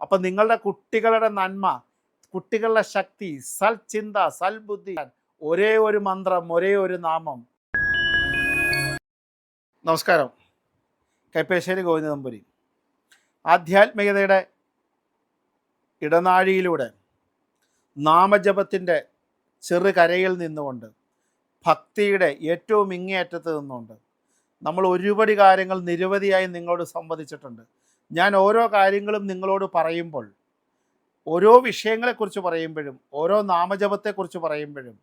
അപ്പം നിങ്ങളുടെ കുട്ടികളുടെ നന്മ കുട്ടികളുടെ ശക്തി സൽ ചിന്ത സൽബുദ്ധി ഒരേ ഒരു മന്ത്രം ഒരേ ഒരു നാമം. നമസ്കാരം. കൈപ്പേശ്ശേരി ഗോവിന്ദ നമ്പൂരി ആധ്യാത്മികതയുടെ ഇടനാഴിയിലൂടെ നാമജപത്തിന്റെ ചെറുകരയിൽ നിന്നുകൊണ്ട് ഭക്തിയുടെ ഏറ്റവും ഇങ്ങേയറ്റത്ത് നിന്നുകൊണ്ട് നമ്മൾ ഒരുപടി കാര്യങ്ങൾ നിരവധിയായി നിങ്ങളോട് സംവദിച്ചിട്ടുണ്ട്. ഞാൻ ഓരോ കാര്യങ്ങളും നിങ്ങളോട് പറയുമ്പോൾ ഓരോ വിഷയങ്ങളെക്കുറിച്ച് പറയുമ്പോഴും ഓരോ നാമജപത്തെക്കുറിച്ച് പറയുമ്പോഴും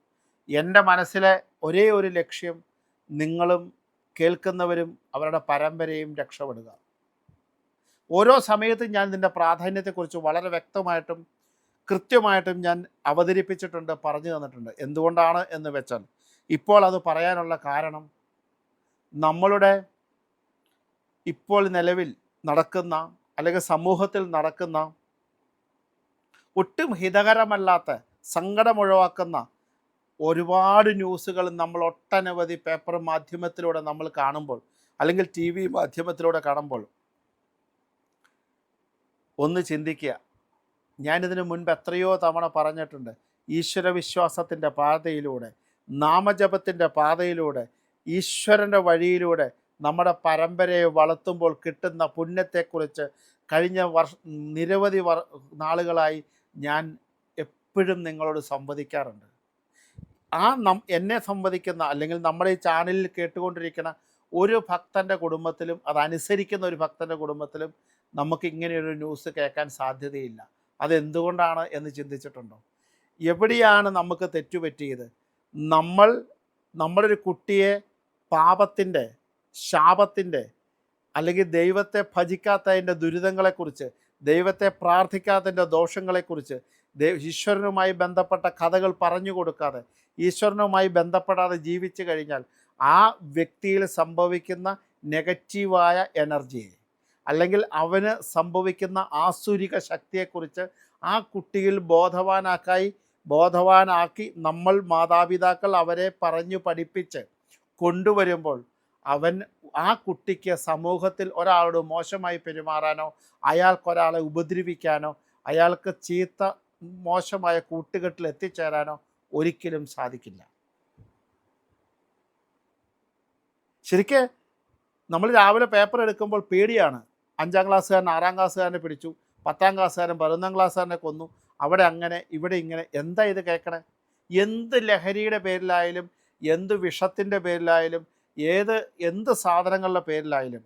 എന്റെ മനസ്സിലെ ഒരേ ഒരു ലക്ഷ്യം നിങ്ങളും കേൾക്കുന്നവരും അവരുടെ പരമ്പരയും രക്ഷപ്പെടുക. ഓരോ സമയത്തും ഞാൻ ഇതിന്റെ പ്രാധാന്യത്തെക്കുറിച്ച് വളരെ വ്യക്തമായിട്ടും കൃത്യമായിട്ടും ഞാൻ അവതരിപ്പിച്ചിട്ടുണ്ട് പറഞ്ഞു തന്നിട്ടുണ്ട്. എന്തുകൊണ്ടാണ് എന്ന് വെച്ചാൽ ഇപ്പോൾ അത് പറയാനുള്ള കാരണം നമ്മളുടെ ഇപ്പോൾ നിലവിൽ നടക്കുന്ന അല്ലെങ്കിൽ സമൂഹത്തിൽ നടക്കുന്ന ഒട്ടും ഹിതകരമല്ലാത്ത സങ്കടമുഴവാക്കുന്ന ഒരുപാട് ന്യൂസുകൾ നമ്മൾ ഒട്ടനവധി പേപ്പർ മാധ്യമത്തിലൂടെ നമ്മൾ കാണുമ്പോൾ അല്ലെങ്കിൽ ടി വി മാധ്യമത്തിലൂടെ കാണുമ്പോൾ ഒന്ന് ചിന്തിക്കുക. ഞാനിതിനു മുൻപ് എത്രയോ തവണ പറഞ്ഞിട്ടുണ്ട്. ഈശ്വരവിശ്വാസത്തിന്റെ പാതയിലൂടെ നാമജപത്തിന്റെ പാതയിലൂടെ ഈശ്വരന്റെ വഴിയിലൂടെ നമ്മുടെ പരമ്പരയെ വളർത്തുമ്പോൾ കിട്ടുന്ന പുണ്യത്തെക്കുറിച്ച് കഴിഞ്ഞ വർഷ നിരവധി വർ നാളുകളായി ഞാൻ എപ്പോഴും നിങ്ങളോട് സംവദിക്കാറുണ്ട്. ആ നം എന്നെ സംവദിക്കുന്ന അല്ലെങ്കിൽ നമ്മുടെ ഈ ചാനലിൽ കേട്ടുകൊണ്ടിരിക്കുന്ന ഒരു ഭക്തന്റെ കുടുംബത്തിലും അതനുസരിക്കുന്ന ഒരു ഭക്തന്റെ കുടുംബത്തിലും നമുക്ക് ഇങ്ങനെയൊരു ന്യൂസ് കേൾക്കാൻ സാധ്യതയില്ല. അതെന്തുകൊണ്ടാണ് എന്ന് ചിന്തിച്ചിട്ടുണ്ടോ? എവിടെയാണ് നമുക്ക് തെറ്റുപറ്റിയത്? നമ്മൾ നമ്മുടെ ഒരു കുട്ടിയെ പാപത്തിന്റെ ശാപത്തിന്റെ അല്ലെങ്കിൽ ദൈവത്തെ ഭജിക്കാത്തതിന്റെ ദുരിതങ്ങളെക്കുറിച്ച് ദൈവത്തെ പ്രാർത്ഥിക്കാത്തതിന്റെ ദോഷങ്ങളെക്കുറിച്ച് ഈശ്വരനുമായി ബന്ധപ്പെട്ട കഥകൾ പറഞ്ഞു കൊടുക്കാതെ ഈശ്വരനുമായി ബന്ധപ്പെടാതെ ജീവിച്ചു കഴിഞ്ഞാൽ ആ വ്യക്തിയിൽ സംഭവിക്കുന്ന നെഗറ്റീവായ എനർജിയെ അല്ലെങ്കിൽ അവന് സംഭവിക്കുന്ന ആസുരിക ശക്തിയെക്കുറിച്ച് ആ കുട്ടിയിൽ ബോധവാനാക്കായി ബോധവാനാക്കി നമ്മൾ മാതാപിതാക്കൾ അവരെ പറഞ്ഞു പഠിപ്പിച്ച് കൊണ്ടുവരുമ്പോൾ അവൻ ആ കുട്ടിക്ക് സമൂഹത്തിൽ ഒരാളോട് മോശമായി പെരുമാറാനോ അയാൾക്കൊരാളെ ഉപദ്രവിക്കാനോ അയാൾക്ക് ചീത്ത മോശമായ കൂട്ടുകെട്ടിൽ എത്തിച്ചേരാനോ ഒരിക്കലും സാധിക്കില്ല. ശരിക്ക് നമ്മൾ രാവിലെ പേപ്പർ എടുക്കുമ്പോൾ പേടിയാണ്. അഞ്ചാം ക്ലാസ്സുകാരൻ ആറാം ക്ലാസ്സുകാരനെ പിടിച്ചു പത്താം ക്ലാസ്സുകാരൻ പതിനൊന്നാം ക്ലാസ്സുകാരനെ കൊന്നു. അവിടെ അങ്ങനെ ഇവിടെ ഇങ്ങനെ എന്താ ഇത് കേൾക്കണേ എന്ത് ലഹരിയുടെ പേരിലായാലും എന്ത് വിഷത്തിന്റെ പേരിലായാലും ഏത് എന്ത് സാധനങ്ങളുടെ പേരിലായാലും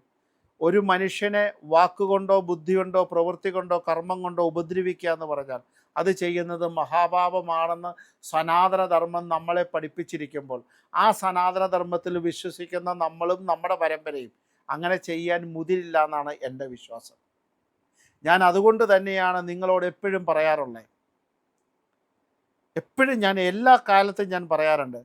ഒരു മനുഷ്യനെ വാക്കുകൊണ്ടോ ബുദ്ധി കൊണ്ടോ പ്രവൃത്തി കൊണ്ടോ കർമ്മം കൊണ്ടോ ഉപദ്രവിക്കുക എന്ന് പറഞ്ഞാൽ അത് ചെയ്യുന്നത് മഹാപാപമാണെന്ന് സനാതനധർമ്മം നമ്മളെ പഠിപ്പിച്ചിരിക്കുമ്പോൾ ആ സനാതനധർമ്മത്തിൽ വിശ്വസിക്കുന്ന നമ്മളും നമ്മുടെ പരമ്പരയും അങ്ങനെ ചെയ്യാൻ മുതിരില്ല എന്നാണ് എന്റെ വിശ്വാസം. ഞാൻ അതുകൊണ്ട് തന്നെയാണ് നിങ്ങളോട് എപ്പോഴും പറയാറുള്ളത്. എപ്പോഴും ഞാൻ എല്ലാ കാലത്തും ഞാൻ പറയാറുണ്ട്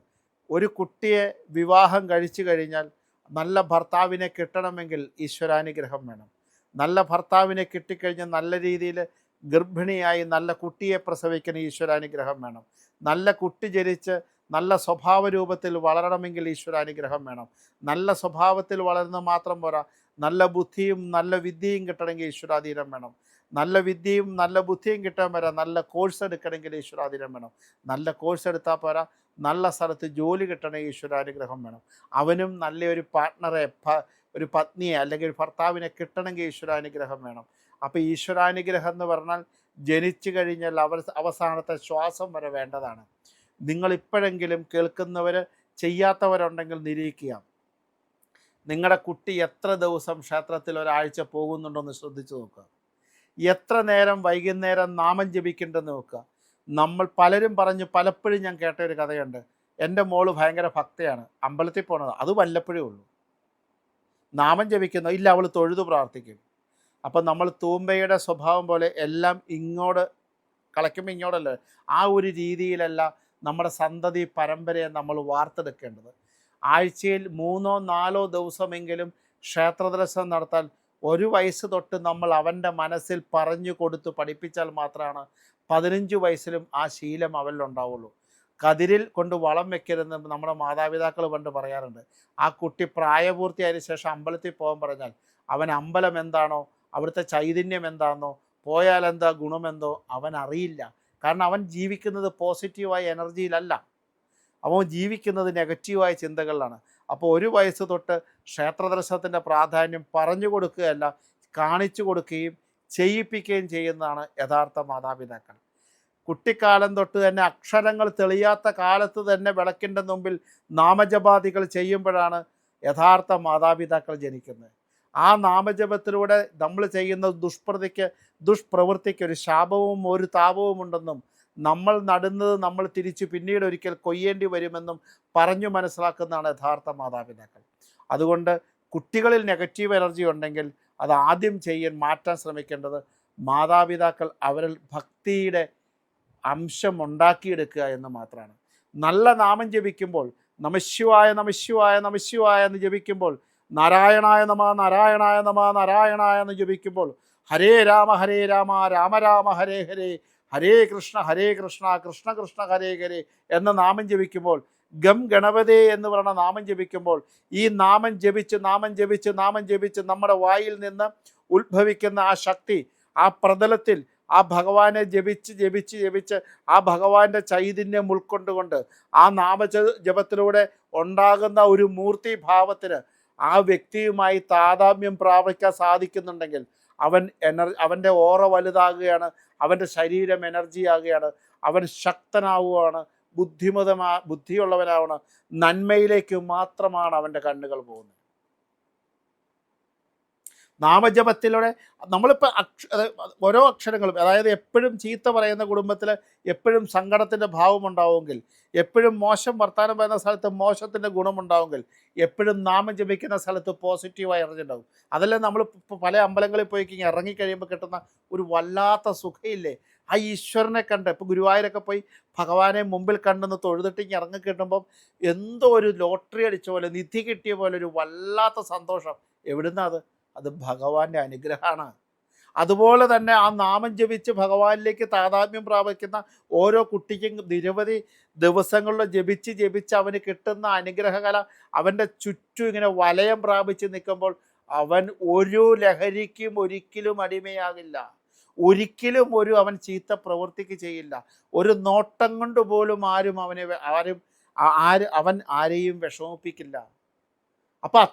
ഒരു കുട്ടിയെ വിവാഹം കഴിച്ചു കഴിഞ്ഞാൽ നല്ല ഭർത്താവിനെ കിട്ടണമെങ്കിൽ ഈശ്വരാനുഗ്രഹം വേണം. നല്ല ഭർത്താവിനെ കിട്ടിക്കഴിഞ്ഞാൽ നല്ല രീതിയിൽ ഗർഭിണിയായി നല്ല കുട്ടിയെ പ്രസവിക്കുന്ന ഈശ്വരാനുഗ്രഹം വേണം. നല്ല കുട്ടി ജനിച്ച് നല്ല സ്വഭാവ രൂപത്തിൽ വളരണമെങ്കിൽ ഈശ്വരാനുഗ്രഹം വേണം. നല്ല സ്വഭാവത്തിൽ വളരുന്ന മാത്രം പോരാ നല്ല ബുദ്ധിയും നല്ല വിദ്യയും കിട്ടണമെങ്കിൽ ഈശ്വരാധീനം വേണം. നല്ല വിദ്യയും നല്ല ബുദ്ധിയും കിട്ടാൻ പോരാ നല്ല കോഴ്സ് എടുക്കണമെങ്കിൽ ഈശ്വരാധീനം വേണം. നല്ല കോഴ്സ് എടുത്താൽ പോരാ. നല്ല സ്ഥലത്ത് ജോലി കിട്ടണമെങ്കിൽ ഈശ്വരാനുഗ്രഹം വേണം. അവനും നല്ലൊരു പാർട്ട്ണറെ ഒരു പത്നിയെ അല്ലെങ്കിൽ ഒരു ഭർത്താവിനെ കിട്ടണമെങ്കിൽ ഈശ്വരാനുഗ്രഹം വേണം. അപ്പോൾ ഈശ്വരാനുഗ്രഹം എന്ന് പറഞ്ഞാൽ ജനിച്ചു കഴിഞ്ഞാൽ അവർ അവസാനത്തെ ശ്വാസം വരെ വേണ്ടതാണ്. നിങ്ങളിപ്പോഴെങ്കിലും കേൾക്കുന്നവർ ചെയ്യാത്തവരുണ്ടെങ്കിൽ നിരീക്കുക നിങ്ങളുടെ കുട്ടി എത്ര ദിവസം ക്ഷേത്രത്തിൽ ഒരാഴ്ച പോകുന്നുണ്ടോ എന്ന് ശ്രദ്ധിച്ചു നോക്കുക. എത്ര നേരം വൈകുന്നേരം നാമം ജപിക്കേണ്ടെന്ന് നോക്കുക. നമ്മൾ പലരും പറഞ്ഞു പലപ്പോഴും ഞാൻ കേട്ട ഒരു കഥയുണ്ട്. എന്റെ മോൾ ഭയങ്കര ഭക്തയാണ്. അമ്പലത്തിൽ പോണത്. അത് വല്ലപ്പോഴേ ഉള്ളൂ. നാമം ജപിക്കുന്നു. ഇല്ല അവൾ തൊഴുതു പ്രാർത്ഥിക്കും. അപ്പം നമ്മൾ തൂമ്പയുടെ സ്വഭാവം പോലെ എല്ലാം ഇങ്ങോട് കളയ്ക്കുമ്പോൾ ഇങ്ങോട്ടല്ല ആ ഒരു രീതിയിലല്ല നമ്മുടെ സന്തതി പരമ്പരയെ നമ്മൾ വാർത്തെടുക്കേണ്ടത്. ആഴ്ചയിൽ മൂന്നോ നാലോ ദിവസമെങ്കിലും ക്ഷേത്രദർശനം നടത്താൻ ഒരു വയസ്സ് തൊട്ട് നമ്മൾ അവന്റെ മനസ്സിൽ പറഞ്ഞു കൊടുത്ത് പഠിപ്പിച്ചാൽ മാത്രമാണ് പതിനഞ്ച് വയസ്സിലും ആ ശീലം അവരിലുണ്ടാവുള്ളൂ കതിരിൽ കൊണ്ട് വളം വെക്കരുതെന്ന് നമ്മുടെ മാതാപിതാക്കൾ പണ്ട് പറയാറുണ്ട്. ആ കുട്ടി പ്രായപൂർത്തിയായതിനു ശേഷം അമ്പലത്തിൽ പോകാൻ പറഞ്ഞാൽ അവൻ അമ്പലം എന്താണോ അവിടുത്തെ ചൈതന്യം എന്താണോ പോയാൽ എന്താ ഗുണമെന്തോ അവൻ അറിയില്ല. കാരണം അവൻ ജീവിക്കുന്നത് പോസിറ്റീവായ എനർജിയിലല്ല അവൻ ജീവിക്കുന്നത് നെഗറ്റീവായ ചിന്തകളിലാണ്. അപ്പോൾ ഒരു വയസ്സ് തൊട്ട് ക്ഷേത്രദർശനത്തിന്റെ പ്രാധാന്യം പറഞ്ഞു കൊടുക്കുകയല്ല കാണിച്ചു കൊടുക്കുകയും ചെയ്യിപ്പിക്കുകയും ചെയ്യുന്നതാണ് യഥാർത്ഥ മാതാപിതാക്കൾ. കുട്ടിക്കാലം തൊട്ട് തന്നെ അക്ഷരങ്ങൾ തെളിയാത്ത കാലത്ത് തന്നെ വിളക്കിന്റെ മുമ്പിൽ നാമജപാദികൾ ചെയ്യുമ്പോഴാണ് യഥാർത്ഥ മാതാപിതാക്കൾ ജനിക്കുന്നത്. ആ നാമജപത്തിലൂടെ നമ്മൾ ചെയ്യുന്ന ദുഷ്പ്രതിക്ക് ദുഷ്പ്രവൃത്തിക്ക് ഒരു ശാപവും ഒരു താപവും ഉണ്ടെന്നും നമ്മൾ നടുന്നത് നമ്മൾ തിരിച്ച് പിന്നീട് ഒരിക്കൽ കൊയ്യേണ്ടി വരുമെന്നും പറഞ്ഞു മനസ്സിലാക്കുന്നതാണ് യഥാർത്ഥ മാതാപിതാക്കൾ. അതുകൊണ്ട് കുട്ടികളിൽ നെഗറ്റീവ് എനർജി ഉണ്ടെങ്കിൽ അത് ആദ്യം ചെയ്യാൻ മാറ്റാൻ ശ്രമിക്കേണ്ടത് മാതാപിതാക്കൾ അവരിൽ ഭക്തിയുടെ അംശം ഉണ്ടാക്കിയെടുക്കുക എന്ന് മാത്രമാണ്. നല്ല നാമം ജപിക്കുമ്പോൾ നമശിവായ നമശിവായ നമശിവായ എന്ന് ജപിക്കുമ്പോൾ നാരായണായ നമ നാരായണായ നമ നാരായണായ എന്ന് ജപിക്കുമ്പോൾ ഹരേ രാമ ഹരേ രാമ രാമ രാമ ഹരേ ഹരേ ഹരേ കൃഷ്ണ ഹരേ കൃഷ്ണ കൃഷ്ണ കൃഷ്ണ ഹരേ ഹരേ എന്ന നാമം ജപിക്കുമ്പോൾ ഗം ഗണപതേ എന്ന് പറയുന്ന നാമം ജപിക്കുമ്പോൾ ഈ നാമം ജപിച്ച് നാമം ജപിച്ച് നാമം ജപിച്ച് നമ്മുടെ വായിൽ നിന്ന് ഉത്ഭവിക്കുന്ന ആ ശക്തി ആ പ്രതലത്തിൽ ആ ഭഗവാനെ ജപിച്ച് ജപിച്ച് ജപിച്ച് ആ ഭഗവാന്റെ ചൈതന്യം ഉൾക്കൊണ്ടുകൊണ്ട് ആ നാമ ജപത്തിലൂടെ ഉണ്ടാകുന്ന ഒരു മൂർത്തി ഭാവത്തിന് ആ വ്യക്തിയുമായി താതാമ്യം പ്രാപിക്കാൻ സാധിക്കുന്നുണ്ടെങ്കിൽ അവൻ എനർജി അവന്റെ ഓറ വലുതാകുകയാണ് അവന്റെ ശരീരം എനർജി ആകുകയാണ് അവൻ ശക്തനാവുകയാണ് ബുദ്ധിമതമാ ബുദ്ധിയുള്ളവനാവണം നന്മയിലേക്ക് മാത്രമാണ് അവന്റെ കണ്ണുകൾ പോകുന്നത്. നാമജപത്തിലൂടെ നമ്മളിപ്പോൾ അക്ഷ ഓരോ അക്ഷരങ്ങളും അതായത് എപ്പോഴും ചീത്ത പറയുന്ന കുടുംബത്തിൽ എപ്പോഴും സങ്കടത്തിന്റെ ഭാവം ഉണ്ടാവുമെങ്കിൽ എപ്പോഴും മോശം വർത്താനം പറയുന്ന സ്ഥലത്ത് മോശത്തിന്റെ ഗുണമുണ്ടാവുമെങ്കിൽ എപ്പോഴും നാമം ജപിക്കുന്ന സ്ഥലത്ത് പോസിറ്റീവായി എനർജി ഉണ്ടാവും അതെല്ലാം നമ്മൾ പല അമ്പലങ്ങളിൽ പോയി കഴിഞ്ഞാൽ ഇറങ്ങിക്കഴിയുമ്പോൾ കിട്ടുന്ന ഒരു വല്ലാത്ത സുഖയില്ലേ? ആ ഈശ്വരനെ കണ്ട് ഇപ്പോൾ ഗുരുവായൂരൊക്കെ പോയി ഭഗവാനെ മുമ്പിൽ കണ്ടെന്ന് തൊഴുതിട്ടിങ്ങ് ഇറങ്ങി കിട്ടുമ്പം എന്തോ ഒരു ലോട്ടറി അടിച്ച പോലെ നിധി കിട്ടിയ പോലെ ഒരു വല്ലാത്ത സന്തോഷം. എവിടുന്നാ അത്? അത് ഭഗവാന്റെ അനുഗ്രഹമാണ്. അതുപോലെ തന്നെ ആ നാമം ജപിച്ച് ഭഗവാനിലേക്ക് താതാത്മ്യം പ്രാപിക്കുന്ന ഓരോ കുട്ടിക്കും നിരവധി ദിവസങ്ങളിൽ ജപിച്ച് ജപിച്ച് അവന് കിട്ടുന്ന അനുഗ്രഹകല അവന്റെ ചുറ്റും ഇങ്ങനെ വലയം പ്രാപിച്ച് നിൽക്കുമ്പോൾ അവൻ ഒരു ലഹരിക്കും ഒരിക്കലും അടിമയാകില്ല. ഒരിക്കലും ഒരു അവൻ ചീത്ത പ്രവൃത്തിക്ക് ചെയ്യില്ല. ഒരു നോട്ടം കൊണ്ട് പോലും ആരും അവനെ ആരും ആര് അവൻ ആരെയും വിഷമിപ്പിക്കില്ല. അപ്പം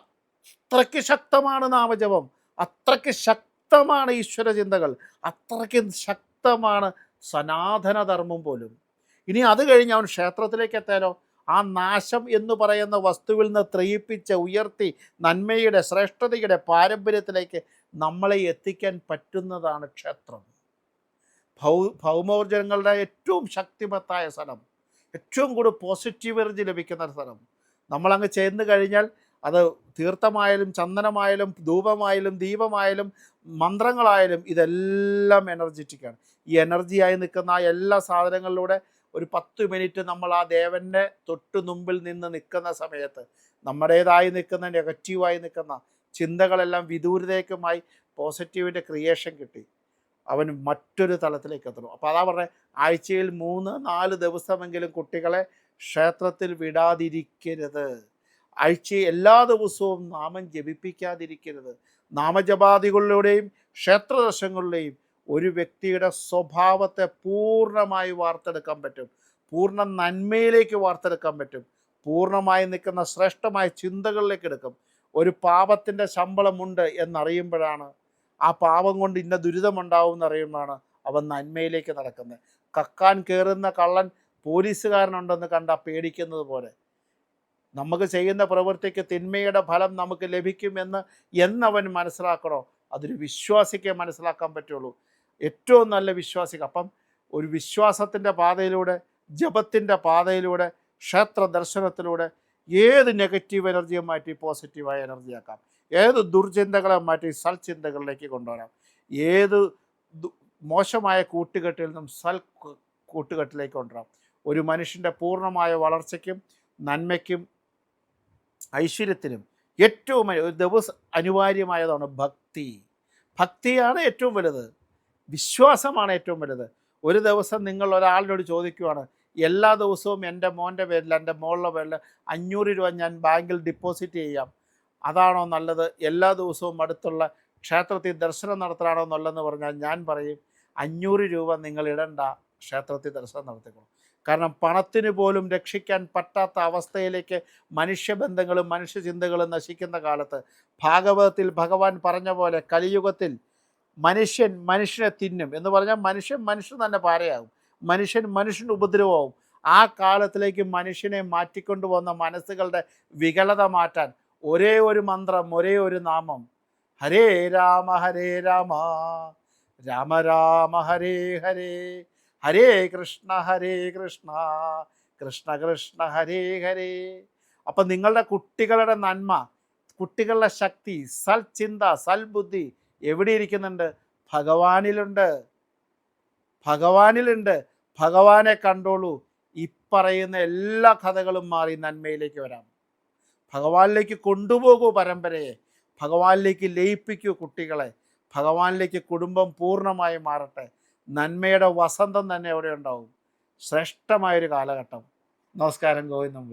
അത്രയ്ക്ക് ശക്തമാണ് നാമജപം. അത്രയ്ക്ക് ശക്തമാണ് ഈശ്വര ചിന്തകൾ അത്രയ്ക്ക് ശക്തമാണ് സനാതനധർമ്മം പോലും. ഇനി അത് കഴിഞ്ഞ് അവൻ ക്ഷേത്രത്തിലേക്ക് എത്താനോ ആ നാശം എന്ന് പറയുന്ന വസ്തുവിൽ നിന്ന് ത്രയിപ്പിച്ച് ഉയർത്തി നന്മയുടെ ശ്രേഷ്ഠതയുടെ പാരമ്പര്യത്തിലേക്ക് നമ്മളെ എത്തിക്കാൻ പറ്റുന്നതാണ് ക്ഷേത്രം. ഭൗ ഭൗമോർജനങ്ങളുടെ ഏറ്റവും ശക്തിമത്തായ സ്ഥലം. ഏറ്റവും കൂടുതൽ പോസിറ്റീവ് എനർജി ലഭിക്കുന്ന സ്ഥലം. നമ്മളങ്ങ് ചെന്ന് കഴിഞ്ഞാൽ അത് തീർത്ഥമായാലും ചന്ദനമായാലും ധൂപമായാലും ദീപമായാലും മന്ത്രങ്ങളായാലും ഇതെല്ലാം എനർജറ്റിക്കാണ് ഈ എനർജിയായി നിൽക്കുന്ന എല്ലാ സാധനങ്ങളിലൂടെ ഒരു പത്ത് മിനിറ്റ് നമ്മൾ ആ ദേവന്റെ തൊട്ടു മുമ്പിൽ നിന്ന് നിൽക്കുന്ന സമയത്ത് നമ്മുടേതായി നിൽക്കുന്ന നെഗറ്റീവായി നിൽക്കുന്ന ചിന്തകളെല്ലാം വിദൂരതേക്കുമായി പോസിറ്റീവിന്റെ ക്രിയേഷൻ കിട്ടി. അവൻ മറ്റൊരു തലത്തിലേക്ക് എത്തണം. അപ്പോൾ അതാ പറഞ്ഞത് ആഴ്ചയിൽ മൂന്ന് നാല് ദിവസമെങ്കിലും കുട്ടികളെ ക്ഷേത്രത്തിൽ വിടാതിരിക്കരുത്. ആഴ്ച എല്ലാ ദിവസവും നാമം ജപിപ്പിക്കാതിരിക്കരുത്. നാമജപാദികളിലൂടെയും ക്ഷേത്രദർശനങ്ങളിലൂടെയും ഒരു വ്യക്തിയുടെ സ്വഭാവത്തെ പൂർണമായി വാർത്തെടുക്കാൻ പറ്റും. പൂർണ നന്മയിലേക്ക് വാർത്തെടുക്കാൻ പറ്റും. പൂർണമായി നിൽക്കുന്ന ശ്രേഷ്ഠമായ ചിന്തകളിലേക്ക് എടുക്കും. ഒരു പാപത്തിന്റെ ശമ്പളമുണ്ട് എന്നറിയുമ്പോഴാണ് ആ പാപം കൊണ്ട് ഇന്ന ദുരിതമുണ്ടാവും എന്നറിയുമ്പോഴാണ് അവൻ നന്മയിലേക്ക് നടക്കുന്നത്. കക്കാൻ കയറുന്ന കള്ളൻ പോലീസുകാരനുണ്ടെന്ന് കണ്ട പേടിക്കുന്നത് പോലെ. നമുക്ക് ചെയ്യുന്ന പ്രവൃത്തിക്ക് തിന്മയുടെ ഫലം നമുക്ക് ലഭിക്കുമെന്ന് എന്നവൻ മനസ്സിലാക്കണോ? അതൊരു വിശ്വാസിക്ക് മനസ്സിലാക്കാൻ പറ്റുള്ളൂ. ഏറ്റവും നല്ല വിശ്വാസിക്ക് അപ്പം ഒരു വിശ്വാസത്തിന്റെ പാതയിലൂടെ ജപത്തിന്റെ പാതയിലൂടെ ക്ഷേത്ര ദർശനത്തിലൂടെ ഏത് നെഗറ്റീവ് എനർജിയെ മാറ്റി പോസിറ്റീവായ എനർജിയാക്കാം ഏത് ദുർചിന്തകളെ മാറ്റി സൽചിന്തകളിലേക്ക് കൊണ്ടുവരാം. ഏത് മോശമായ കൂട്ടുകെട്ടിൽ നിന്നും സൽ കൂട്ടുകെട്ടിലേക്ക് കൊണ്ടുവരാം. ഒരു മനുഷ്യന്റെ പൂർണമായ വളർച്ചയ്ക്കും നന്മയ്ക്കും ഐശ്വര്യത്തിനും ഏറ്റവും ഒരു ദിവസം അനിവാര്യമായതാണ് ഭക്തി. ഭക്തിയാണ് ഏറ്റവും വലുത്. വിശ്വാസമാണ് ഏറ്റവും വലുത്. ഒരു ദിവസം നിങ്ങൾ ഒരാളിനോട് ചോദിക്കുവാണ് എല്ലാ ദിവസവും എന്റെ മോന്റെ പേരിൽ എന്റെ മോളുടെ പേരിൽ അഞ്ഞൂറ് രൂപ ഞാൻ ബാങ്കിൽ ഡിപ്പോസിറ്റ് ചെയ്യാം. അതാണോ നല്ലത്? എല്ലാ ദിവസവും അടുത്തുള്ള ക്ഷേത്രത്തിൽ ദർശനം നടത്തണോ എന്നുള്ളതെന്ന് പറഞ്ഞാൽ ഞാൻ പറയും അഞ്ഞൂറ് രൂപ നിങ്ങൾ ഇടണ്ട. ക്ഷേത്രത്തിൽ ദർശനം നടത്തിക്കണം കാരണം പണത്തിന് പോലും രക്ഷിക്കാൻ പറ്റാത്ത അവസ്ഥയിലേക്ക് മനുഷ്യബന്ധങ്ങളും മനുഷ്യചിന്തകളും നശിക്കുന്ന കാലത്ത് ഭാഗവതത്തിൽ ഭഗവാൻ പറഞ്ഞ പോലെ കലിയുഗത്തിൽ മനുഷ്യൻ മനുഷ്യനെ തിന്നും എന്ന് പറഞ്ഞാൽ മനുഷ്യൻ മനുഷ്യൻ തന്നെ പാരയാകും. മനുഷ്യൻ മനുഷ്യന് ഉപദ്രവമാവും ആ കാലത്തിലേക്ക് മനുഷ്യനെ മാറ്റിക്കൊണ്ടുവന്ന മനസ്സുകളുടെ വികലത മാറ്റാൻ ഒരേ ഒരു മന്ത്രം ഒരേ ഒരു നാമം ഹരേ രാമ ഹരേ രാമ രാമ രാമ ഹരേ ഹരേ ഹരേ കൃഷ്ണ ഹരേ കൃഷ്ണ കൃഷ്ണ കൃഷ്ണ ഹരേ ഹരേ. അപ്പം നിങ്ങളുടെ കുട്ടികളുടെ നന്മ കുട്ടികളുടെ ശക്തി സൽചിന്ത സൽബുദ്ധി എവിടെ ഇരിക്കുന്നുണ്ട്? ഭഗവാനിലുണ്ട്. ഭഗവാനിലുണ്ട്. ഭഗവാനെ കണ്ടോളൂ. ഇപ്പറയുന്ന എല്ലാ കഥകളും മാറി നന്മയിലേക്ക് വരാം. ഭഗവാനിലേക്ക് കൊണ്ടുപോകൂ പരമ്പരയെ. ഭഗവാനിലേക്ക് ലയിപ്പിക്കൂ കുട്ടികളെ. ഭഗവാനിലേക്ക് കുടുംബം പൂർണമായി മാറട്ടെ. നന്മയുടെ വസന്തം തന്നെ അവിടെ ഉണ്ടാവും ശ്രേഷ്ഠമായൊരു കാലഘട്ടം. നമസ്കാരം ഗോവിന്ദം